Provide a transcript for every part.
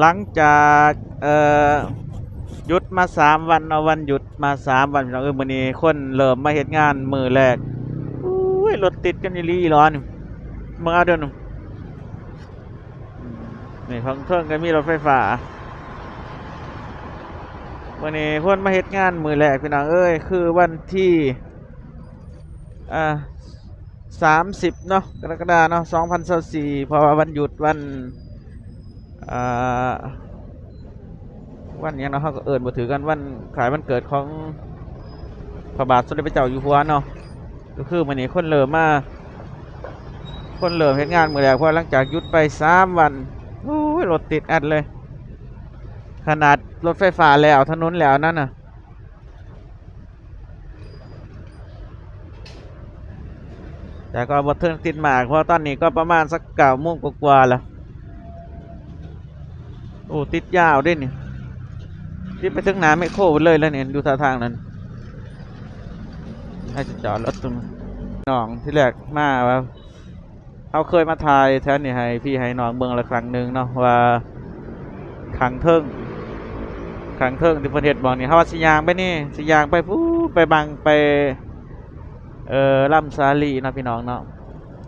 หลังจากเอ่อหยุดมาสามวันเอาวันหยุดมาสามวันพี่น้องเออมื้อนี้คนเริ่มมาเฮ็ดงานมือแรกอุ้ยรถติดกันอีหลีอีหลอนมึงเอาเด้อหนูนี่ของเพิ่งก็มีรถไฟฟ้าวันนี้คนมาเฮ็ดงานมือแรกพี่น้องเอ้ยคือวันที่อ่าสามสิบเนาะกรกฎาเนาะสองพันสี่เพราะว่าวันหยุดวัน วันยังเนาะเขาก็เอิญบ่ถือกันวันขายวันเกิดของพระบาทสมเด็จพระเจ้าอยู่หัวเนาะก็คือมื้อนี้คนเริ่มมาคนเริ่มเฮ็ดงานมื้อแรกเพราะหลังจากหยุดไปสามวันโอ้ยรถติดอัดเลย ขนาดรถไฟฟ้าแล้วถนนแล้วนั่นน่ะแต่ก็บ่ถึงติดมากเพราะตอนนี้ก็ประมาณสักเก้าโมงกว่าๆแล้ว โอ้ ติดยาวด้วยนี่ติดไปถึงน้าไม่โครเลยแล้วเนี่ยดูท่าทางนั้นให้จะจอดรถตรงน้องที่แรกมาว่าเขาเคยมาถ่ายแทนนี่ให้พี่ให้น้องเมืองละครั้งหนึ่งเนาะว่าขังเทิงขังเทิงที่ประเทศบอกนี่เขาว่าสิยางไปนี่สิยางไปพูดไปบังไปเอ่อล่ำซาลีนะพี่น้องเนาะ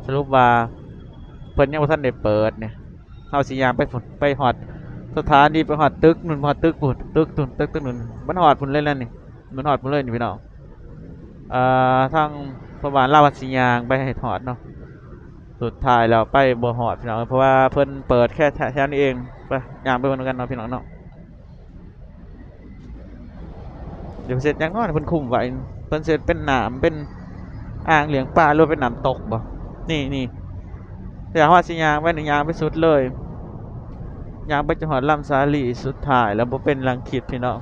สรุปว่าเพิ่นยังบ่ทันได้เปิดเนี่ยเอาสิยางไปฝนไปหอด สถานีไปหอดตึกนุ่นหอดตึกฝุ่นตึกตุ่นตึกตึกนุ่นมันหอดฝุ่นเล่นแล้วนี่มันหอดฝุ่นเลยนี่พี่น้องอ่าทางพระบาทลาวัสิยางไปให้หอดเนาะสุดท้ายแล้วไปบ่หอดพี่น้องเพราะว่าเพิ่นเปิดแค่แค่นี้เองไปยางไปเหมือนกันเนาะพี่น้องเนาะเดี๋ยวเสร็จยังน้อยเพิ่นคุมไว้เพิ่นเสร็จเป็นหนามเป็นอ่างเหลียงปลาหรือเป็นหนามตกบ่นี่นี่อยากว่าสิยางไปหนึ่งยางไปสุดเลย ยางไปจังหวัดลำสาลีสุดท้ายแล้วบ่เป็นรังคิดพี่น้อง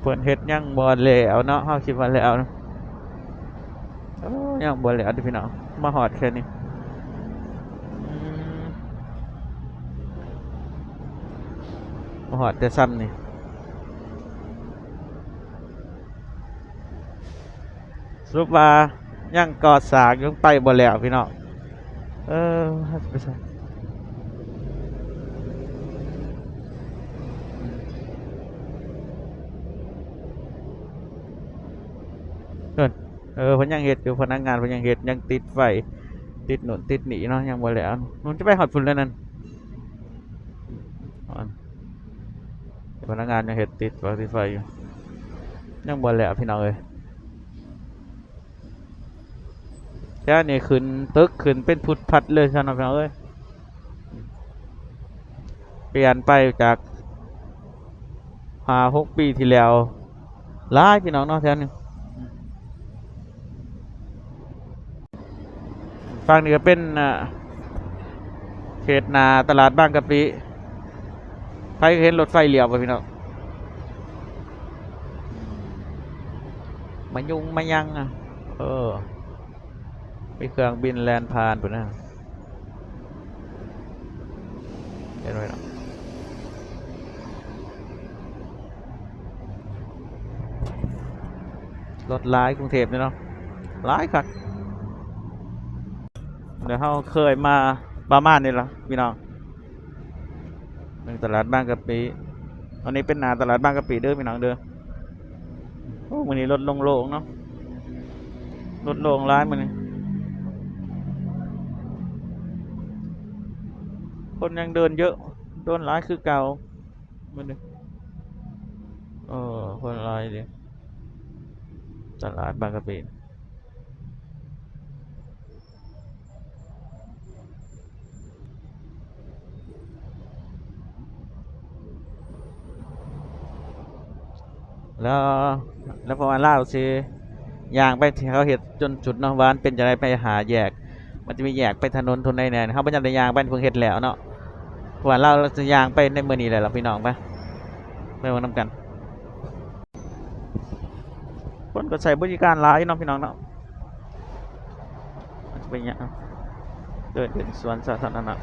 เพิ่นเฮ็ดยังบ่แล้วเนาะเฮาคิดว่าแล้วเนาะโอ้ยังบ่แล้วพี่น้องมาฮอดแค่นี้มาฮอดแต่ซ้ำนี่สรุปว่ายังกอดสากยังไปบ่แล้วพี่น้องเออไปใส่ เออเออพนยังเฮ็ดอยู่พนักงานพนยังเฮ็ดยังติดไฟติดหนุนติดหนีเนาะยังบ่แล้วนุ่นจะไปหอดฝุ่นแล้วนั่นพนักงานยังเฮ็ดติดไฟติไฟอยู่ยังบ่แล้วพี่น้องเอ้ยแค่นี้ขึ้นตึกขึ้นเป็นพุทธพัดเลยสำหรับเราเอ้ยเปลี่ยนไปจากหาหกปีที่แล้วหลายพี่น้องเนาะแถวนี้ ฝั่งนี้ก็เป็นเขตนาตลาดบางกะปิใครเห็นรถไฟเหลียวป่ะพี่น้องมายุงมายังอะ เออ มีเครื่องบินแลนผ่านปุ่นนะเห็นไหมเนาะรถร้ายกรุงเทพเนี่ยเนาะร้ายคัก เดี๋ยวเขาเคยมาประมาณนี้ละพี่น้องหนึ่งตลาดบางกะปิอันนี้เป็นนาตลาดบางกะปิเด้อพี่น้องเด้อโอ้วันนี้รถโล่งเนาะรถลงร้ายมันนี่คนยังเดินเยอะโดนร้ายคือเก่ามันนี่เออคนร้ายดิตลาดบางกะปิ แล้วแล้วพอมาล่าสิยางไปที่เขาเห็ดจนจุดเนาะวามันเป็นจะไรไปหาแยก มันจะมีแยกไปถนนทุนในแนนเขาพยายามจะยางไปเพิ่งเห็ดแล้วเนาะเพราะว่าเราจะยางไปในเมื่อนี้เลยเราพี่น้องไปไปมานำกันคนก็ใช้บริการหลายเนาะพี่น้องเนาะมันจะเป็นอย่างเดินเป็นสวนสาธารณะ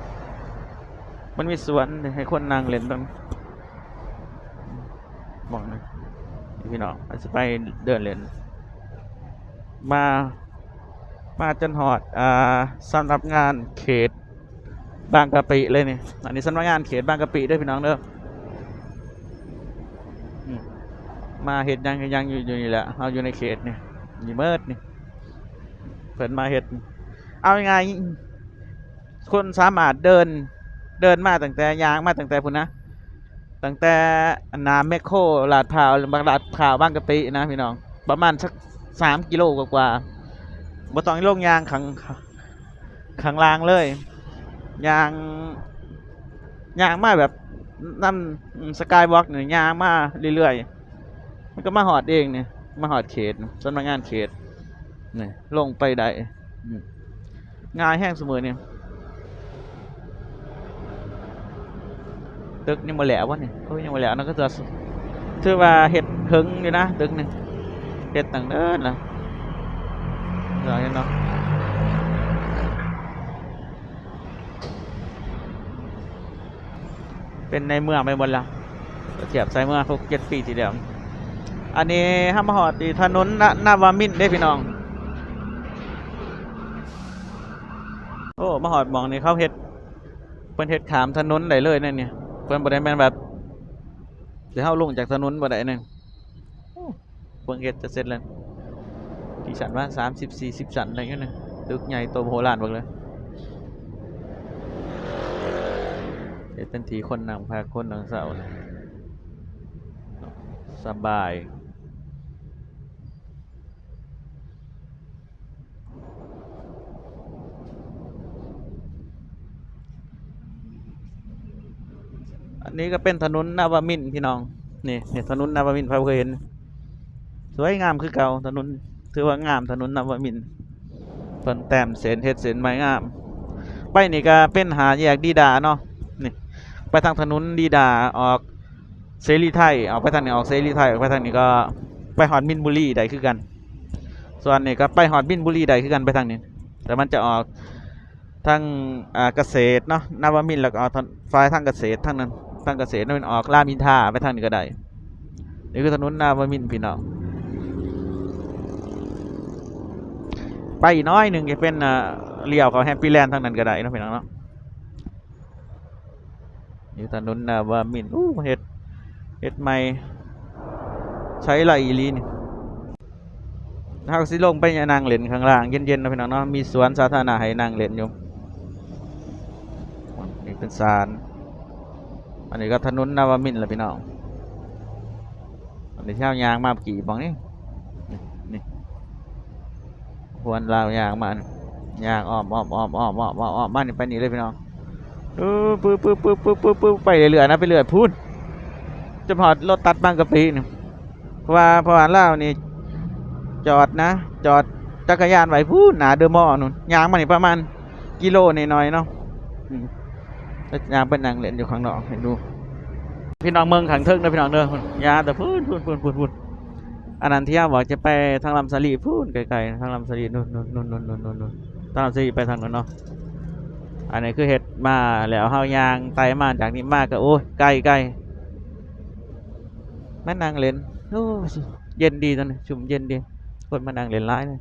มันมีสวนให้คนนั่งเล่นตรงมองหนะ พี่น้องอาจจะไปเดินเล่นมา มาจนหอด อ่าสำหรับงานเขตบางกะปิเลยนี่อันนี้สำนักงานเขตบางกะปิด้วยพี่น้องเด้อมาเห็ดยังยังอยู่อยู่นี่แหละเอาอยู่ในเขตนี่อยู่เมิดนี่เพิ่นมาเห็ด เอายังไงคนสามารถเดินเดินมาตั้งแต่ยางมาตั้งแต่พุ่นนะ ตั้งแต่นาแมคโครลาดพร้าวบางลาดพร้าวบางกะปินะพี่น้องประมาณสักสามกิโลกว่าๆบ่ต้องลงยางขังขังลางเลยยางยางมาแบบนำสกายวอล์กเนี่ยยางมาเรื่อยๆมันก็มาหอดเองเนี่ยมาหอดเขตสำนักงานเขตนี่ลงไปได้ง่ายแห้งเสมอเนี่ย ตึกยังมาแล้ววะเนี่ยโอ้ยยังมาแล้วนั่นก็จะถือว่าเห็ดหึงอยู่นะตึกนี่เห็ดต่างเดินนะเดี๋ยวเห็นเนาะเป็นในเมืองไปหมดล้วเทียบใส่เมื่อหกเจ็ดปีทีเดียวอันนี้ห้ามหอดีถนนนาวามินได้พี่น้องโอ้มาหอดมองนี่เขาเฮ็ดเพิ่นเฮ็ดขามถนนได้เลยนั่นเนี่ย เพิ่นบ่ได้แม่นแบบเดี๋ยวเฮาลงจากถนนบ่ได้นั่นโอ้เพิ่งเฮ็ดจะเสร็จแล้วกี่ชั้นวะ30 40ชั้นอะไรเงี้ยนะตึกใหญ่โตโหฬารบักเลยเดี๋ยวเป็นทีคนนั่งพาคนนั่งเสาวสบาย อั นี้ก็เป็นถนนนาวมินพี่น้องนี่เนี่ยถนนนาวมินทร์พาเคยเห็น สวยงามคือเก่าถนนถือว่างามถนนนาวมินทร์เพิ่นแต้มเสนเฮ็ดเสนไม้งาม ไปนี่ก็เป็นหาแยกดีดาเนาะนี่ไปทางถนนดีดาออกเสรีไทยออกไปทางนี้ออกเสรีไทยออกไปทางนี้ก็ไปหอดมินบุรีได้คือกัน ส่วนนี้ก็ไปหอดมินบุรีได้คือกันไปทางนี้ แต่มันจะออกทางเกษตรเนาะนาวมินแล้วก็ออกฝ่ายทางเกษตรทางนั้น ทางเกษตรนั่นมันออกรามินทาไปทางนี้ก็ได้นี่คือถนนนาวมินพี่น้องไปอีกน้อยหนึ่งจะเป็นเลี้ยวเขาแฮปปี้แลนด์ทางนั้นก็ได้นะพี่น้องเนาะอยู่ถนนนาวมินอู้เฮ็ดเฮ็ดใหม่ใช้ไหลอีลีนี่ถ้าสิลงไปนั่งเล่นข้างล่างเย็นๆนะพี่น้องเนาะมีสวนสาธารณะให้นั่งเล่นอยู่นี่เป็นศาล อันนี้ก็ถนนนาวามินละพี่น้องอันนี้เที่ยวยางมากี่บองนี่นี่ควนลาวยางมานี่ยางอ้อมอ้อมอ้อมอ้อมอ้อมอ้อมอ้อมมานี่ไปนี่เลยพี่น้องเออปึ๊บปึ๊บปึ๊บปึ๊บปึ๊บปึ๊บไปเรื่อยๆนะไปเรื่อยพูดจะพอดรถตัดบางกะปินี่เพราะว่าเพราะว่าเล่านี่จอดนะ จอดจักรยานไว้พูดหนาเดอมอลล์นู่นยางมานี่ประมาณกิโลหน่อยๆเนาะ แล้วยางเป็นนางเล่นอยู่ข้างนอกเห็นดู พี่น้องเมืองขังเทิงนะพี่น้องเด้อยาแต่พูดพูดพูดพูดพูดอันนั้นที่บอกจะไปทางลำสลีพูดไกลๆทางลำสลีนู่นนู่นนู่นนู่นนู่นนู่นนู่นทางลำสลีไปทางนู้นเนาะอันนี้คือเห็ดมาแล้วเฮายางไตมาจากนี้มากก็โอ้ยไกลไกลแม่นางเล่นโอ้เย็นดีตอนนี้ชุ่มเย็นดีคนมานางเล่นร้ายเลย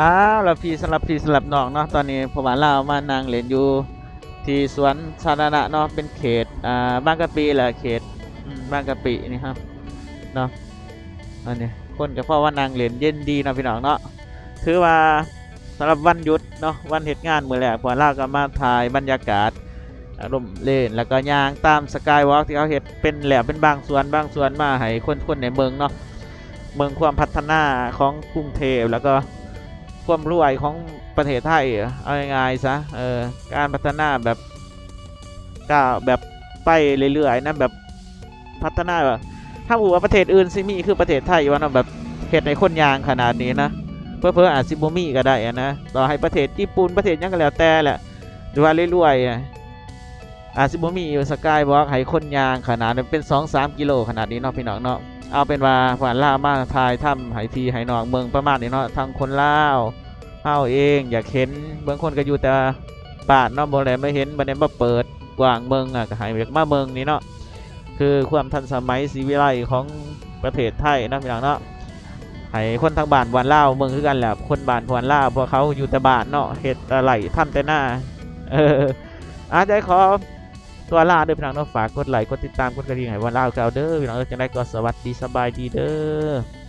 อ้าวแล้วพี่สำหรับพี่สำหรับน้องเนาะตอนนี้ผมว่าเรามานางเล่นอยู่ที่สวนสาธารณะเนาะเป็นเขตอ่าบางกะปิแหละเขตบางกะปินี่ครับเนาะอันนี้คนก็เพราะว่านางเล่นเย็นดีนะพี่น้องเนาะถือว่าสำหรับวันหยุดเนาะวันเหตุงานมื้อแรกพวกเราก็มาถ่ายบรรยากาศอารมณ์เล่นแล้วก็ย่างตามสกายวอล์กที่เขาเฮ็ดเป็นแหลวเป็นบางส่วนบางส่วนมาให้คนคนในเมืองเนาะเมืองความพัฒนาของกรุงเทพแล้วก็ ความรวยของประเทศไทยเอาง่ายๆซะเออการพัฒนาแบบก้าแบบไปเรื่อยๆนะแบบพัฒนาแบบถ้าบอกว่าประเทศอื่นซิมีคือประเทศไทยว่าเนาะแบบเหตุในคนยางขนาดนี้นะเพื่อเพื่ออาจซิบมีก็ได้นะต่อให้ประเทศญี่ปุ่นประเทศยังก็แล้วแต่แหละดูว่าเรื่อยๆ อาจซิบมีอยู่สกายวอล์กให้คนยางขนาดนั้นเป็น 2-3 กิโลขนาดนี้เนาะพี่น้องเนาะเอาเป็นว่าผ่านล่ามาทายถ้ำไหพีไหนองเมืองประมาณนี้เนาะทางคนล่าวเฮาเองอยากเห็นบางคนก็อยู่แต่บานเนาะบ่ได้มาเห็นบ่ได้มาเปิดกว้างเมืองอะก็ห้อยากมาเมืองนี่เนาะคือความทันสมัยสีวิไลของประเทศไทยนะพี่น้องเนาะให้คนทางบ้านวันล่าเมืองคือกันแหละคนบ้านพวนล่าพราะเขาอยู่แต่บ้านเนาะเฮ็ดอะไรทำแต่หน้าเอออาจจะขอ ตัวลาเด้อพี่น้องเนาะฝากกดไลค์กดติดตามกดกระดิ่งให้ว่าลาเก่าเด้อพี่น้องเอ้ยจังได๋ก็สวัสดีสบายดีเด้อ